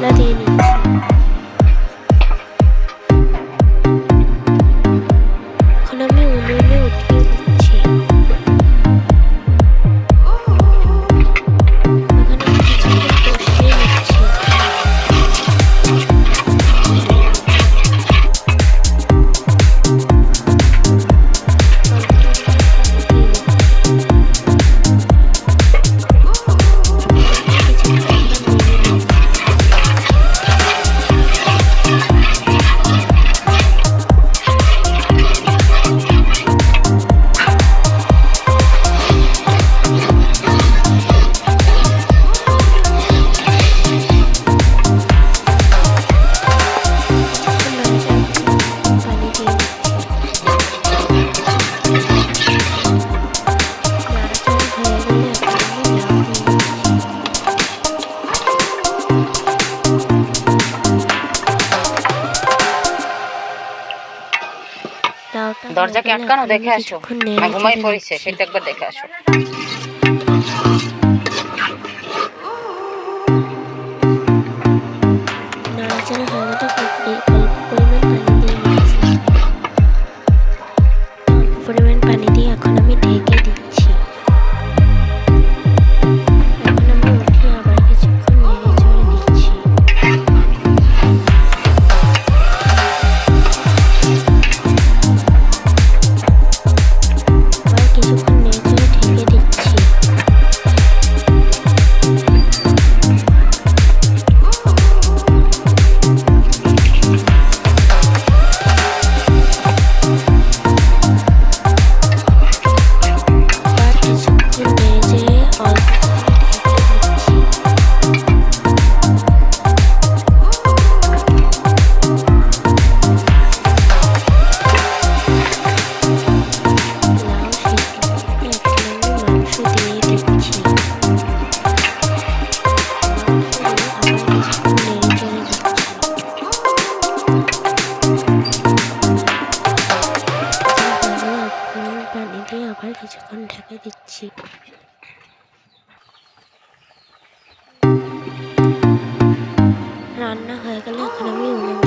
let Nadine. দরজাকে আটকানো দেখে আসো। ঘুমাই পড়েছে সেটা একবার দেখে আসো। আবার কিছুক্ষণ ঢেকে দিচ্ছি। রান্না হয়ে গেলে এখন আমি উনুন